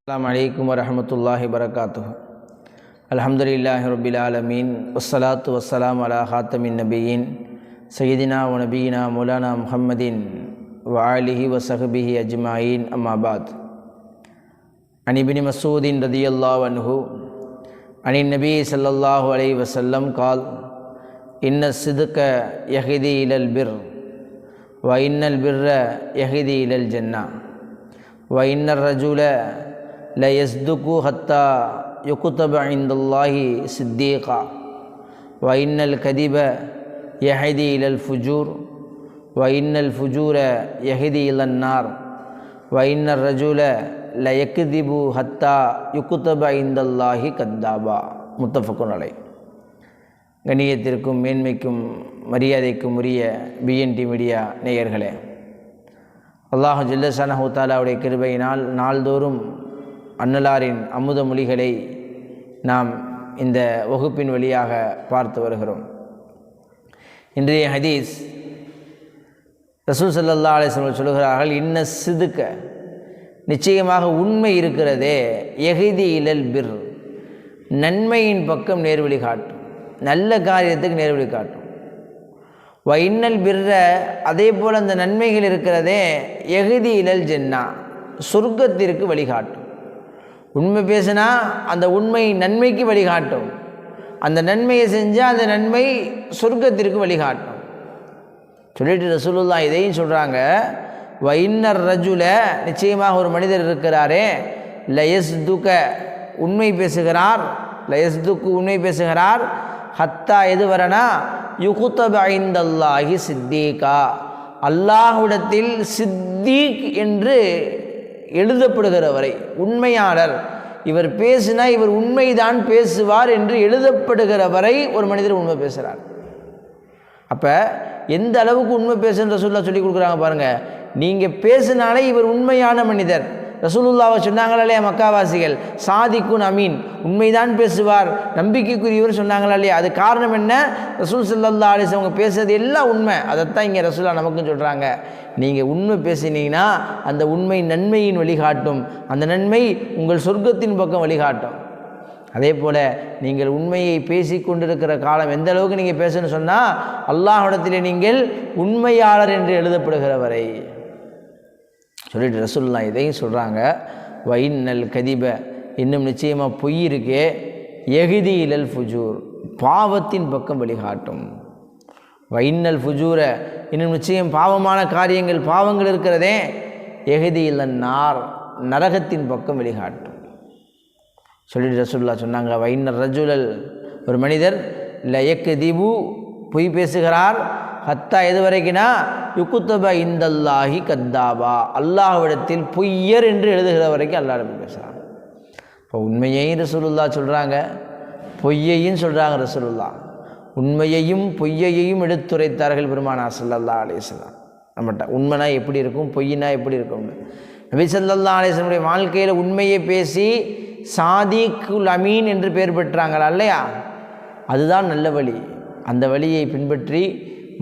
அலாம் அலைக்கும் வரமத்துல்லாஹி வரகாத்து அலமதுல்லாஹி ரபில் ஆலமீன் வசலாத்து வசலாம் அலா ஹாத்தமின் நபியின் சையதினா வ நபீனா மௌலானா முஹம்மதின் வாலிஹி வசஹபிஹி அஜ்மாயின் அம்மாபாத் அனிபினி மசூதின் ரதியல்லா அன்ஹு அனின் நபி ஸல்லல்லாஹு அலை வசல்லம் கால் இன்ன சிதுக்க யஹிதி இலல் பிர் வ இன்னல் பிர்ர யஹிதி இலல் ஜன்னா வ இன்னர் ரஜுல ல யஸ்துகு ஹத்தா யுகுத்தப இந்தல்லாஹி சித்தீகா வ இன்னல் கதிப யஹதி இலல் ஃபுஜூர் வ இன்னல் ஃபுஜூர யஹதி இலன் நார் வ இன்னர் ரஜுல ல யக்திபு ஹத்தா யுகுத்தப இந்தல்லாஹி கணியத்திற்கும் கண்ணியத்திற்கும் மேன்மைக்கும் மரியாதைக்கும் உரிய பிஎன்டி மீடியா நேயர்களே. அல்லாஹு ஜில்லசனஹு தாலாவுடைய கிருபையினால் நாள்தோறும் அன்னலாரின் அமுத மொழிகளை நாம் இந்த வகுப்பின் வழியாக பார்த்து வருகிறோம். இன்றைய ஹதீஸ் ரசூல் சல்லா அலிஸ்வர்கள் சொல்கிறார்கள் இன்ன சிதுக்க நிச்சயமாக உண்மை இருக்கிறதே எகிதி இலல் பிர் நன்மையின் பக்கம் நேர்வழி காட்டும். நல்ல காரியத்துக்கு நேர்வழி காட்டும். வைண்ணல் பிற அதே போல் அந்த நன்மைகள் இருக்கிறதே எகுதி இழல் ஜென்னா சொர்க்கத்திற்கு வழிகாட்டும். உண்மை பேசினா அந்த உண்மை நன்மைக்கு வழிகாட்டும். அந்த நன்மையை செஞ்சால் அந்த நன்மை சொர்க்கத்திற்கு வழிகாட்டும். சொல்லிட்டு ரசூலுல்லா இதையும் சொல்கிறாங்க வைன்னர் ரஜுல நிச்சயமாக ஒரு மனிதர் இருக்கிறாரே லயஸ் துக்க உண்மை பேசுகிறார் லயஸ் துக்கு உண்மை பேசுகிறார் ஹத்தா எது வரனா யுகுத்தப ஐந்தல்லாஹி சித்தீகா. அல்லாஹுடத்தில் சித்தீக் என்று எழுதப்படுகிற வரை உண்மையாளர். இவர் பேசினா இவர் உண்மைதான் பேசுவார் என்று எழுதப்படுகிற வரை ஒரு மனிதர் உண்மை பேசுகிறார் அப்போ எந்த அளவுக்கு உண்மை பேசுன்ற சொல்ல சொல்லி கொடுக்குறாங்க பாருங்கள் நீங்கள் பேசினாலே இவர் உண்மையான மனிதர். ரசூலுல்லாவை சொன்னாங்களா இல்லையா மக்காவாசிகள். சாதிக்குன் அமீன். உண்மைதான் பேசுவார். நம்பிக்கைக்குரியவர் சொன்னாங்களா இல்லையா அது காரணம் என்ன? ரசூல் சல்லா அலிஸ் அவங்க பேசுறது எல்லாம் உண்மை. அதைத்தான் இங்கே ரசூலா நமக்கும் சொல்கிறாங்க நீங்கள் உண்மை பேசினீங்கன்னா அந்த உண்மை நன்மையின் வழிகாட்டும். அந்த நன்மை உங்கள் சொர்க்கத்தின் பக்கம் வழிகாட்டும். அதே போல் நீங்கள் உண்மையை பேசி கொண்டிருக்கிற காலம் எந்த அளவுக்கு நீங்கள் பேசணும்னு சொன்னால் அல்லாஹிடத்தில் நீங்கள் உண்மையாளர் என்று எழுதப்படுகிற வரை சொல்லிட்டு ரசுல்லா இதையும் சொல்கிறாங்க வைநல் கதிப. இன்னும் நிச்சயமாக பொய் இருக்கே. எகுதி இலல் ஃபுஜூர். பாவத்தின் பக்கம் வழிகாட்டும். வைநல் ஃபுஜூர. இன்னும் நிச்சயம் பாவமான காரியங்கள் பாவங்கள் இருக்கிறதே. எகுதி இல்லன் நார். நரகத்தின் பக்கம் வழிகாட்டும். சொல்லிட்டு ரசுல்லா சொன்னாங்க வைநர் ரஜுலல். ஒரு மனிதர் லயக்கு தீபு பொய் பேசுகிறார். ஹத்தா எது வரைக்குனா யுக்குத்தப இந்தல்லாஹி கத்தாபா. அல்லாஹ்விடத்தில் பொய்யர் என்று எழுதுகிற வரைக்கும் அல்லாஹ் பேசுகிறாங்க இப்போ உண்மையையும் ரசூலுல்லா சொல்கிறாங்க பொய்யையும் சொல்கிறாங்க ரசூலுல்லா உண்மையையும் பொய்யையும் எடுத்துரைத்தார்கள் பெருமானா சல்லல்லா அலேஸ்லாம் நம்மகிட்ட உண்மைனா எப்படி இருக்கும் பொய்னா எப்படி இருக்கும்னு நபி சல்லல்லா அலேஸ்லனுடைய வாழ்க்கையில் உண்மையை பேசி சாதிக்குல் அமீன் என்று பெயர் பெற்றாங்களா இல்லையா? அதுதான் நல்ல வழி. அந்த வழியை பின்பற்றி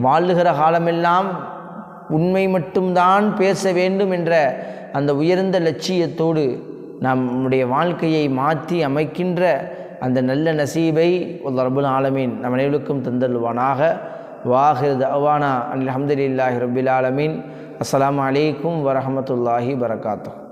வாழுகிற காலமெல்லாம் உண்மை மட்டும்தான் பேச வேண்டும் என்ற அந்த உயர்ந்த லட்சியத்தோடு நம்முடைய வாழ்க்கையை மாற்றி அமைக்கின்ற அந்த நல்ல நசீபை ஒரு ரபுல் ஆலமீன் நம் அனைவருக்கும் தந்தல்வானாக வாஹிர் அவானா அனில் அஹமதுல்லாஹி ரபில் ஆலமீன். அஸ்லாம் அலைக்கும் வரமத்துல்லாஹி வரகாத்தூ